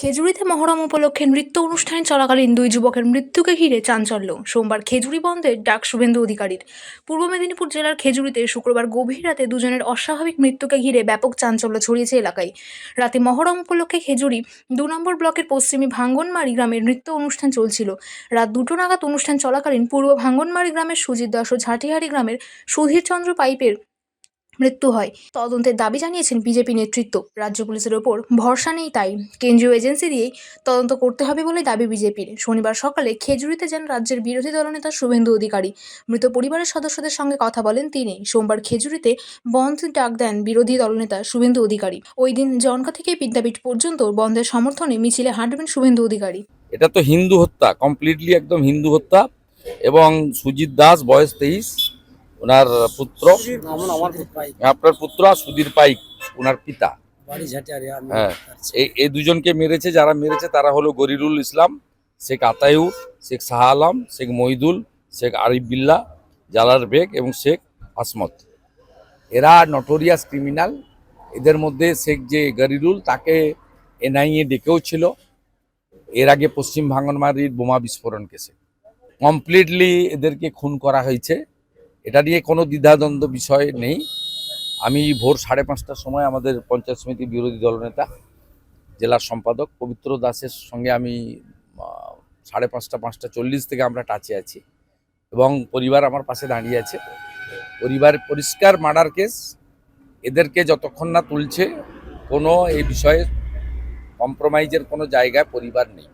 খেজুরিতে মহরম উপলক্ষে নৃত্য অনুষ্ঠানে চলাকালীন দুই যুবকের মৃত্যুকে ঘিরে চাঞ্চল্য। সোমবার খেজুরি বন্ধের ডাক শুভেন্দু অধিকারীর। পূর্ব মেদিনীপুর জেলার খেজুরিতে শুক্রবার গভীর রাতে দুজনের অস্বাভাবিক মৃত্যুকে ঘিরে ব্যাপক চাঞ্চল্য ছড়িয়েছে এলাকায়। রাতে মহরম উপলক্ষে খেজুরি দু নম্বর ব্লকের পশ্চিমী ভাঙ্গনমারি গ্রামের নৃত্য অনুষ্ঠান চলছিল। রাত দুটো নাগাদ অনুষ্ঠান চলাকালীন পূর্ব ভাঙ্গনমারি গ্রামের সুজিত দাস ও ঝাঁটিহারি গ্রামের সুধীরচন্দ্র পাইপের মৃত্যু হয়। তদন্তের দাবি জানিয়েছেন বিজেপি নেতৃত্ব। রাজ্য পুলিশের ওপর ভরসা নেই তাই কেন্দ্রীয় এজেন্সি দিয়েই তদন্ত করতে হবে বলে দাবি বিজেপির। শনিবার সকালে খেজুরিতে যান রাজ্যের বিরোধী দলনেতা শুভেন্দু অধিকারী। মৃত পরিবারের সদস্যদের সঙ্গে কথা বলেন তিনি। সোমবার খেজুরিতে বন্ধ ডাক দেন বিরোধী দলনেতা শুভেন্দু অধিকারী। ওই দিন জনকা থেকে বিদ্যাপীঠ পর্যন্ত বন্ধের সমর্থনে মিছিলে হাঁটবেন শুভেন্দু অধিকারী। এটা তো হিন্দু হত্যা কমপ্লিটলি একদম হিন্দু হত্যা। এবং সুজিত দাস, বয়স তেইশ ওনার পুত্র? আপনার পুত্র আর সুধীর পাইক ওনার পিতা। হ্যাঁ। এই দুজনকে মেরেছে যারা মেরেছে তারা হলো গরিরুল ইসলাম শেখ আতায়ুর শেখ শাহ আলম শেখ মহিদুল শেখ আরিফ বিল্লা জালার বেগ এবং শেখ আসমত। এরা নটোরিয়াস ক্রিমিনাল এদের মধ্যে শেখ যে গরিরুল তাকে এনআইএ ডেকেও ছিল। এর আগে পশ্চিম ভাঙ্গনমারির বোমা বিস্ফোরণ কেসে কমপ্লিটলি এদেরকে খুন করা হয়েছে। এটা নিয়ে কোনো দ্বিধাদ্বন্দ্ব বিষয় নেই। আমি ভোর সাড়ে পাঁচটার সময় আমাদের পঞ্চায়েত সমিতির বিরোধী দলনেতা জেলার সম্পাদক পবিত্র দাসের সঙ্গে আমি সাড়ে পাঁচটা পাঁচটা চল্লিশ থেকে আমরা টাচে আছি এবং পরিবার আমার পাশে দাঁড়িয়ে আছে। পরিবার পরিষ্কার মার্ডার কেস, এদেরকে যতক্ষণ না তুলছে, কোনো এই বিষয়ে কম্প্রোমাইজের কোনো জায়গায় পরিবার নেই।